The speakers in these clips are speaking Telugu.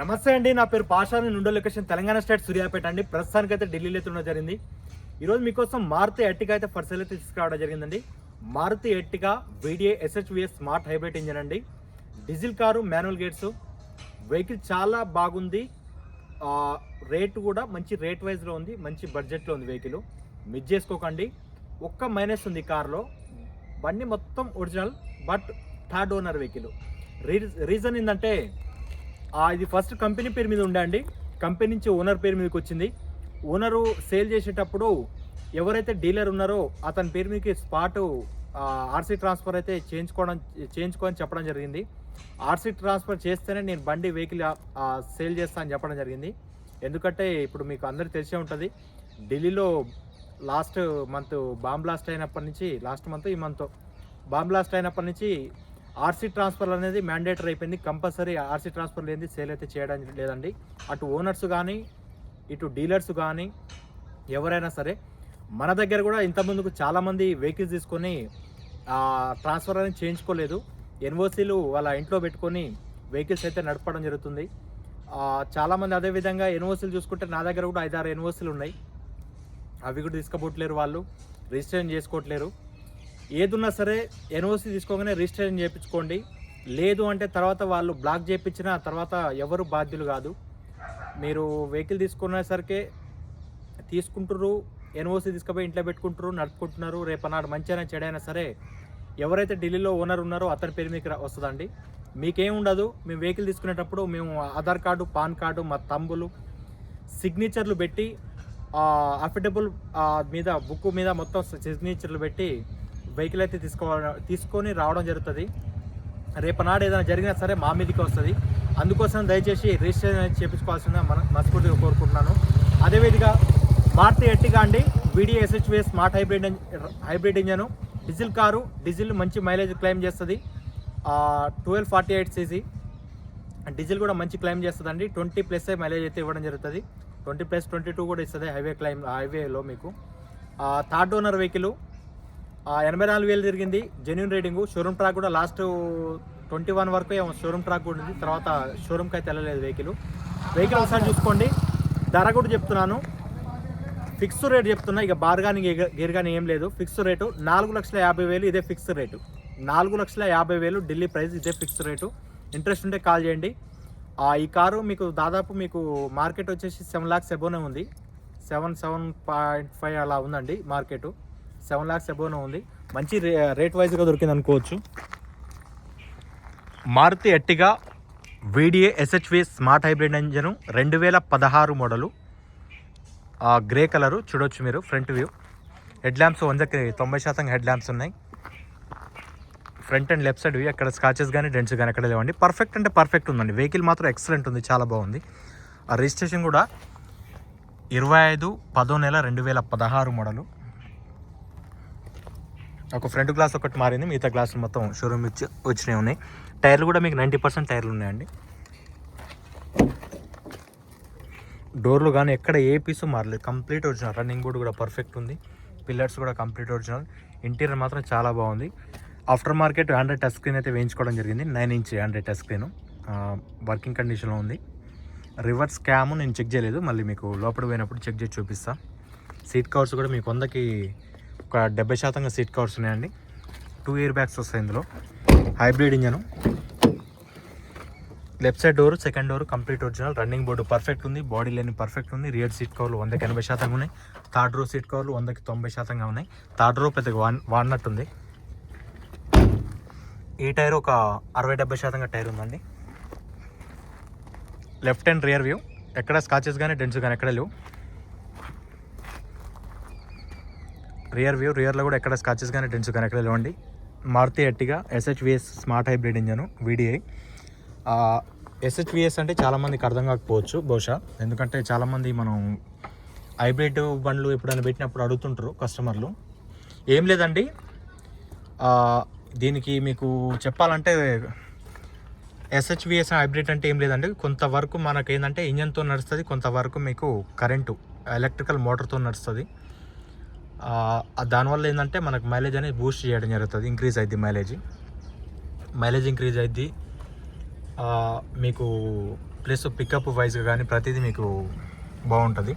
నమస్తే అండి నా పేరు పాషాని నుండో లొకేషన్ తెలంగాణ స్టేట్ సూర్యాపేట అండి. ప్రస్తుతానికి అయితే ఢిల్లీలో అయితే ఉండడం జరిగింది. ఈరోజు మీకోసం మారుతి ఎట్టిగా అయితే ఫర్సల్ అయితే తీసుకురావడం జరిగిందండి. Maruti Ertiga VDI SHVS smart hybrid engine అండి. Diesel car manual gates vehicle చాలా బాగుంది. రేటు కూడా మంచి రేట్ వైజ్లో ఉంది మంచి బడ్జెట్లో ఉంది వెహికల్. మిస్ చేసుకోకండి. ఒక్క మైనస్ ఉంది కార్లో. బండి మొత్తం original but third owner vehicle. Reason ఏంటంటే ఇది ఫస్ట్ కంపెనీ పేరు మీద ఉండండి కంపెనీ నుంచి ఓనర్ పేరు మీదకి వచ్చింది. ఓనరు సేల్ చేసేటప్పుడు ఎవరైతే డీలర్ ఉన్నారో అతని పేరు మీదకి స్పాట్ ఆర్సీ ట్రాన్స్ఫర్ అయితే చేయించుకోవడం చేయించుకోని చెప్పడం జరిగింది. ఆర్సీ ట్రాన్స్ఫర్ చేస్తేనే నేను బండి వెహికల్ సేల్ చేస్తా అని చెప్పడం జరిగింది. ఎందుకంటే ఇప్పుడు మీకు అందరికీ తెలిసే ఉంటుంది ఢిల్లీలో లాస్ట్ మంత్ బాంబ్ బ్లాస్ట్ అయినప్పటి నుంచి లాస్ట్ మంత్ ఈ మంత్ బాంబ్ బ్లాస్ట్ అయినప్పటి నుంచి ఆర్సీ ట్రాన్స్ఫర్ అనేది మ్యాండేటరీ అయిపోయింది. కంపల్సరీ ఆర్సీ ట్రాన్స్ఫర్ లేనిది సేల్ అయితే చేయడం లేదండి. అటు ఓనర్స్ కానీ ఇటు డీలర్స్ కానీ ఎవరైనా సరే మన దగ్గర కూడా ఇంతకుముందుకు చాలామంది వెహికల్స్ తీసుకొని ట్రాన్స్ఫర్ అనేది చేయించుకోలేదు. ఎన్ఓసీలు వాళ్ళ ఇంట్లో పెట్టుకొని వెహికల్స్ అయితే నడపడం జరుగుతుంది. చాలామంది అదేవిధంగా ఎన్ఓసీలు చూసుకుంటే నా దగ్గర కూడా ఐదారు ఎన్ఓసీలు ఉన్నాయి. అవి కూడా తీసుకపోవట్లేరు వాళ్ళు. రిజిస్ట్రేషన్ చేసుకోవట్లేరు. ఏదున్నా సరే ఎన్ఓసి తీసుకోగానే రిజిస్ట్రేషన్ చేయించుకోండి. లేదు అంటే తర్వాత వాళ్ళు బ్లాక్ చేయించిన తర్వాత ఎవరు బాధ్యులు కాదు. మీరు వెహికల్ తీసుకునేసరికి తీసుకుంటారు ఎన్ఓసి తీసుకుపోయి ఇంట్లో పెట్టుకుంటారు నడుపుకుంటున్నారు రేపనాడు మంచిగా చెడైనా సరే ఎవరైతే ఢిల్లీలో ఓనర్ ఉన్నారో అతని పేరు మీకు వస్తుందండి. మీకేం ఉండదు మేము వెహికల్ తీసుకునేటప్పుడు మేము ఆధార్ కార్డు పాన్ కార్డు మా తమ్ములు సిగ్నేచర్లు పెట్టి అఫిడబుల్ మీద బుక్ మీద మొత్తం సిగ్నేచర్లు పెట్టి వెహికల్ అయితే తీసుకోవాలి తీసుకొని రావడం జరుగుతుంది. రేపనాడు ఏదైనా జరిగినా సరే మా మీదకి వస్తుంది. అందుకోసం దయచేసి రిజిస్ట్రేషన్ అనేది చేయించుకోవాల్సిందిగా మన మనస్ఫూర్తిగా కోరుకుంటున్నాను. అదేవిధంగా మారుతి ఎట్టిగా అండి. VDI smart hybrid hybrid engine. Diesel car diesel మంచి మైలేజ్ క్లెయిమ్ చేస్తుంది. Twelve forty eight CC. Diesel కూడా మంచి క్లైమ్ చేస్తుందండి. ట్వంటీ ప్లస్ మైలేజ్ అయితే ఇవ్వడం జరుగుతుంది. ట్వంటీ ప్లస్ ట్వంటీ టూ కూడా ఇస్తుంది హైవే క్లైమ్ హైవేలో మీకు. థర్డ్ ఓనర్ వెహికల్ ఎనభై నాలుగు వేలు తిరిగింది జెన్యున్ రేటింగ్ షోరూమ్ ట్రాక్ కూడా లాస్ట్ ట్వంటీ వన్ వరకు ఏమో షోరూమ్ ట్రాక్ కూడా ఉంది. తర్వాత షోరూమ్కి అయితే వెళ్ళలేదు వెహికల్ వెహికల్ ఒకసారి చూసుకోండి. ధర కూడా చెప్తున్నాను. ఫిక్స్ రేట్ చెప్తున్నా. ఇక బార్ కానీ గేర్ కానీ ఏం లేదు. ఫిక్స్ రేటు నాలుగు లక్షల యాభై వేలు ఇదే ఫిక్స్ రేటు నాలుగు లక్షల యాభై వేలు ఢిల్లీ ప్రైస్ ఇదే ఫిక్స్ రేటు ఇంట్రెస్ట్ ఉంటే కాల్ చేయండి. ఈ కారు మీకు దాదాపు మీకు మార్కెట్ వచ్చేసి సెవెన్ ల్యాక్స్ ఎబోనే ఉంది. సెవెన్ సెవెన్ పాయింట్ ఫైవ్ అలా ఉందండి మార్కెట్ సెవెన్ ల్యాక్స్ అబోనో ఉంది. మంచి రే రేట్ వైజ్గా దొరికింది అనుకోవచ్చు. Maruti Ertiga VDI SHV smart hybrid engine రెండు వేల పదహారు మోడలు. ఆ గ్రే కలరు చూడొచ్చు మీరు ఫ్రంట్ వ్యూ. హెడ్ ల్యాంప్స్ వందకి తొంభై శాతం హెడ్ ల్యాంప్స్ ఉన్నాయి. Front and left side view అక్కడ స్కాచెస్ కానీ డెంట్స్ కానీ అక్కడ లేవండి. పర్ఫెక్ట్ అంటే పర్ఫెక్ట్ ఉందండి. వెహికల్ మాత్రం ఎక్సలెంట్ ఉంది చాలా బాగుంది. ఆ రిజిస్ట్రేషన్ కూడా ఇరవై ఐదు పదో నెల రెండు వేల పదహారు మోడలు. ఒక ఫ్రంట్ గ్లాస్ ఒకటి మారింది మిగతా గ్లాసులు మొత్తం షోరూమ్ ఇచ్చి వచ్చినాయి ఉన్నాయి. టైర్లు కూడా మీకు నైంటీ పర్సెంట్ టైర్లు ఉన్నాయండి. డోర్లు కానీ ఎక్కడ ఏ పీసు మారలేదు. కంప్లీట్ ఒరిజినల్ రన్నింగ్ బోర్డు కూడా పర్ఫెక్ట్ ఉంది. పిల్లర్స్ కూడా కంప్లీట్ ఒరిజినల్ ఇంటీరియర్ మాత్రం చాలా బాగుంది. After market android touch screen అయితే వేయించుకోవడం జరిగింది. Nine inch android touch screen working కండిషన్లో ఉంది. రివర్స్ క్యామ్ నేను చెక్ చేయలేదు. మళ్ళీ మీకు లోపల పోయినప్పుడు చెక్ చేసి చూపిస్తాను సీట్ కవర్స్ కూడా మీకు వందకి ఒక డెబ్బై శాతంగా సీట్ కవర్స్ ఉన్నాయండి. టూ ఇయర్ బ్యాగ్స్ వస్తాయి ఇందులో. Hybrid engine. Left side door second door complete original running board perfect ఉంది. బాడీ లైన్ పర్ఫెక్ట్ ఉంది. రియర్ సీట్ కవర్లు వందకి ఎనభై శాతంగా ఉన్నాయి. థర్డ్ రో సీట్ కవర్లు వందకి తొంభై శాతంగా ఉన్నాయి. థర్డ్ రో పెద్దగా వాన్ వాడినట్టుంది. ఈ టైర్ ఒక అరవై డెబ్బై శాతంగా టైర్ ఉందండి. లెఫ్ట్ అండ్ రియర్ వ్యూ ఎక్కడ స్కాచెస్ కానీ డెన్స్ కానీ ఎక్కడ లేవు. రియర్ వ్యూ రియర్లో కూడా ఎక్కడ స్కాచెస్ కానీ డెంట్స్ కానీ ఎక్కడ లేవండి. Maruti Ertiga SHVS smart hybrid engine VDI SHVS అంటే చాలామందికి అర్థం కాకపోవచ్చు బహుశా. ఎందుకంటే చాలామంది మనం హైబ్రిడ్ బండ్లు ఎప్పుడైనా పెట్టినప్పుడు అడుగుతుంటారు కస్టమర్లు. ఏం లేదండి. దీనికి మీకు చెప్పాలంటే ఎస్హెచ్విఎస్ హైబ్రిడ్ అంటే ఏం లేదండి. కొంతవరకు మనకు ఏంటంటే ఇంజన్తో నడుస్తుంది కొంతవరకు మీకు కరెంటు ఎలక్ట్రికల్ మోటార్తో నడుస్తుంది. దానివల్ల ఏంటంటే మనకు మైలేజ్ అనేది బూస్ట్ చేయడం జరుగుతుంది ఇంక్రీజ్ అయింది మైలేజ్ మైలేజ్ ఇంక్రీజ్ అయింది మీకు ప్లస్ పికప్ వైజ్గా కానీ ప్రతిదీ మీకు బాగుంటుంది.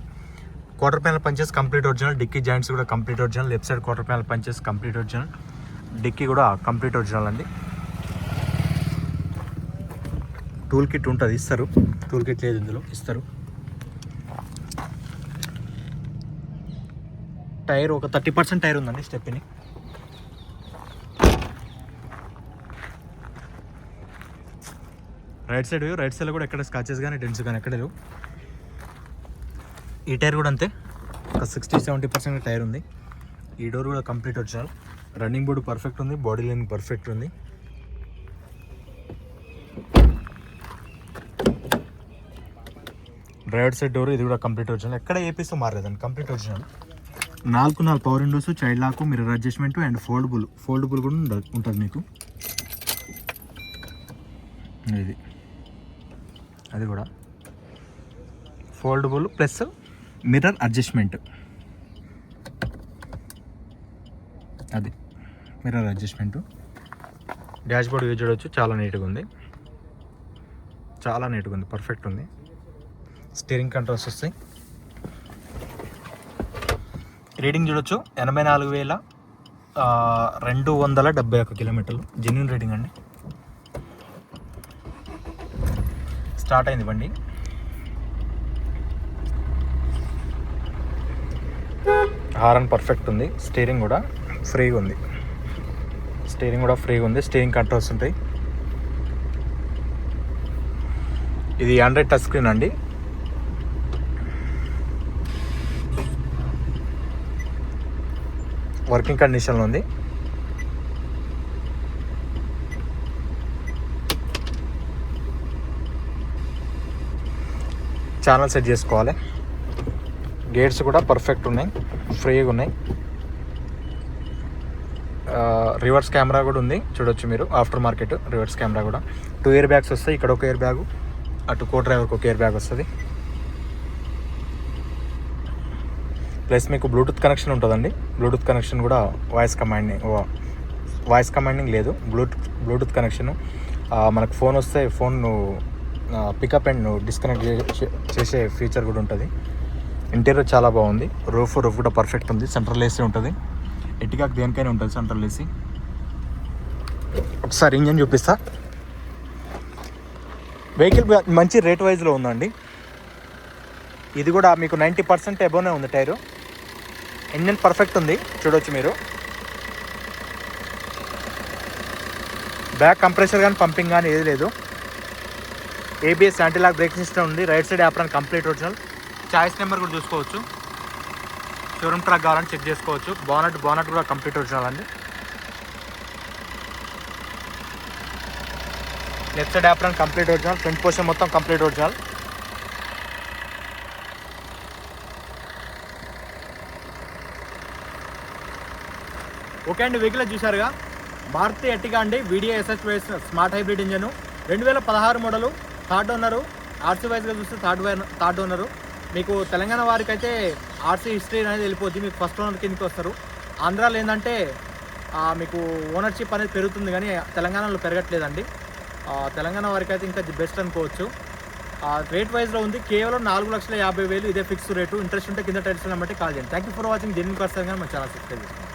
Quarter panel punches complete original dicky joints కూడా complete original left side quarter panel punches complete original dicky కూడా కంప్లీట్ ఒరిజినల్ అండి. టూల్ కిట్ ఉంటుంది ఇస్తారు. టూల్ కిట్ లేదు ఇందులో ఇస్తారు. టైర్ ఒక థర్టీ పర్సెంట్ టైర్ ఉందండి స్టెప్ని రైట్ సైడ్ రైట్ సైడ్లో కూడా ఎక్కడ స్కాచెస్ కానీ డెన్స్ కానీ ఎక్కడ లేవు. ఈ టైర్ కూడా అంతే. ఒక సిక్స్టీ సెవెంటీ పర్సెంట్ టైర్ ఉంది. ఈ డోర్ కూడా కంప్లీట్ వచ్చారు రన్నింగ్ బోర్డు పర్ఫెక్ట్ ఉంది బాడీ లైన్ పర్ఫెక్ట్ ఉంది. డ్రైవర్ సైడ్ డోర్ ఇది కూడా కంప్లీట్ ఒరిజినల్. ఎక్కడ ఏపీస్ మారలేదండి కంప్లీట్ ఒరిజినల్. నాలుగు నాలుగు power windows child lock mirror adjustment and foldable foldable కూడా ఉంటుంది మీకు ఇది. అది కూడా. ఫోల్డబుల్ ప్లస్ మిర్రర్ అడ్జస్ట్మెంట్ అది. Mirror adjustment dash board use చూడవచ్చు చాలా నీట్గా ఉంది. చాలా నీట్గా ఉంది. పర్ఫెక్ట్ ఉంది. స్టీరింగ్ కంట్రోల్స్ వస్తాయి. రీడింగ్ చూడొచ్చు. ఎనభై నాలుగు వేల రెండు వందల డెబ్బై ఒక కిలోమీటర్లు. జెన్యున్ రీడింగ్ అండి. స్టార్ట్ అయింది బండి. హారన్ పర్ఫెక్ట్ ఉంది. స్టీరింగ్ కూడా ఫ్రీగా ఉంది. స్టీరింగ్ కూడా ఫ్రీగా ఉంది. స్టీరింగ్ కంట్రోల్స్ ఉంటాయి. ఇది ఆండ్రాయిడ్ టచ్ స్క్రీన్ అండి. వర్కింగ్ కండిషన్లో ఉంది. ఛానల్ సెట్ చేసుకోవాలి. గేట్స్ కూడా పర్ఫెక్ట్ ఉన్నాయి. ఫ్రీగా ఉన్నాయి. రివర్స్ కెమెరా కూడా ఉంది. చూడొచ్చు మీరు. ఆఫ్టర్ మార్కెట్ రివర్స్ కెమెరా కూడా. టూ ఇయర్ బ్యాగ్స్ వస్తాయి. ఇక్కడ ఒక ఇయర్ బ్యాగ్ అటు కో డ్రైవర్కి ఒక ఇయర్ బ్యాగ్ వస్తుంది. ప్లస్ మీకు బ్లూటూత్ కనెక్షన్ ఉంటుందండి. బ్లూటూత్ కనెక్షన్ కూడా వాయిస్ కమాండింగ్ వాయిస్ కమాండింగ్ లేదు. Bluetooth bluetooth connection. మనకు ఫోన్ వస్తే ఫోన్ పికప్ అండ్ డిస్కనెక్ట్ చేసే ఫీచర్ కూడా ఉంటుంది. ఇంటీరియర్ చాలా బాగుంది. రూఫ్ రూఫ్ కూడా పర్ఫెక్ట్ ఉంది. సెంట్రల్ ఏసీ ఉంటుంది. ఎట్టికాకి దేనికైనా ఉంటుంది సెంట్రల్ ఏసీ. ఒకసారి ఇంజన్ చూపిస్తా. వెహికల్ మంచి రేట్ వైజ్లో ఉందండి. ఇది కూడా మీకు నైంటీ పర్సెంట్ ఎబోనే ఉంది టైరు. ఇంజన్ పర్ఫెక్ట్ ఉంది. చూడవచ్చు మీరు. బ్యాక్ కంప్రెషర్ కానీ పంపింగ్ కానీ ఏది లేదు. ఏబిఎస్ యాంటీ బ్రేక్ సిస్టమ్ ఉంది. Right side apron complete original choice number కూడా చూసుకోవచ్చు. షోరూమ్ ట్రాక్ కావాలని చెక్ చేసుకోవచ్చు. బోనట్ బోనట్ కూడా కంప్లీట్ ఒరిజినల్ అండి. Left side apron complete original front portion మొత్తం కంప్లీట్ ఒరిజినల్ ఓకే అండి వెహికల్ చూశారుగా. మారుతి ఎట్టిగా అండి VDI SHVS smart hybrid engine రెండు వేల పదహారు మోడలు థర్డ్ ఓనరు ఆర్సీ వైజ్గా చూస్తే థర్డ్ థర్డ్ ఓనరు మీకు తెలంగాణ వారికి అయితే ఆర్సీ హిస్టరీ అనేది వెళ్ళిపోద్ది మీకు ఫస్ట్ ఓనర్ కిందకి వస్తారు. ఆంధ్రాలో ఏంటంటే మీకు ఓనర్షిప్ అనేది పెరుగుతుంది కానీ తెలంగాణలో పెరగట్లేదండి. తెలంగాణ వారికి అయితే ఇంకా ది బెస్ట్ అనుకోవచ్చు. రేట్ వైజ్లో ఉంది కేవలం నాలుగు లక్షల యాభై వేలు ఇదే ఫిక్స్ రేటు ఇంట్రెస్ట్ ఉంటే కింద టైల్స్ బట్టి కాల్ చేయండి. Thank you for watching genuine person కానీ మన ఛానల్ సబ్స్క్రైబ్ చేసుకోండి.